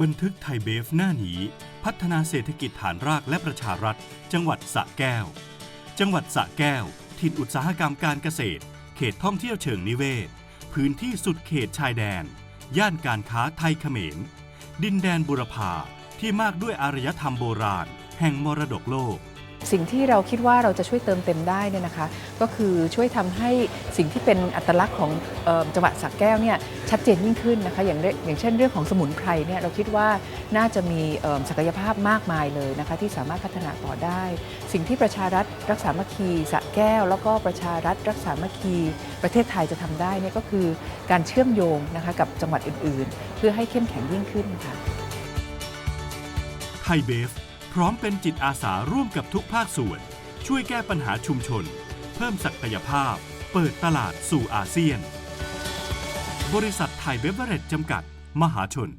บันทึกไทยเบฟหน้าหนีพัฒนาเศรษฐกิจฐานรากและประชารัฐ จังหวัดสระแก้ว จังหวัดสระแก้ว ถิ่นอุตสาหกรรมการเกษตร เขตท่องเที่ยวเชิงนิเวศ พื้นที่สุดเขตชายแดน ย่านการค้าไทยเขมร ดินแดนบุรพาที่มากด้วยอารยธรรมโบราณ แห่งมรดกโลก สิ่งที่เราคิดว่าเราจะช่วยเติมเต็มได้เนี่ยนะคะ ก็คือช่วยทำให้สิ่งที่เป็นอัตลักษณ์ของออจังหวัดสระแก้วเนี่ยชัดเจนยิ่งขึ้นนะคะอย่างเรื่อย่างเช่นเรื่องของสมุนไพรเนี่ยเราคิดว่าน่าจะมีศักยภาพมากมายเลยนะคะที่สามารถพัฒนาต่อได้ สิ่งที่ประชารัฐรักษามัคคีสะแก้ว แล้วก็ประชารัฐรักษามัคคี ประเทศไทยจะทำได้เนี่ยก็คือการเชื่อมโยงนะคะกับจังหวัดอื่น ๆ เพื่อให้เข้มแข็งยิ่งขึ้นค่ะไทยเบฟ พร้อมเป็นจิตอาสาร่วมกับทุกภาคส่วน ช่วยแก้ปัญหาชุมชน เพิ่มศักยภาพ เปิดตลาดสู่อาเซียน บริษัทไทยเบเวอเรจจำกัด มหาชน